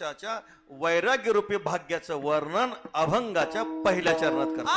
च्या वैराग्य रूपी भाग्याचं वर्णन अभंगाच्या पहिल्या चरणात करतात.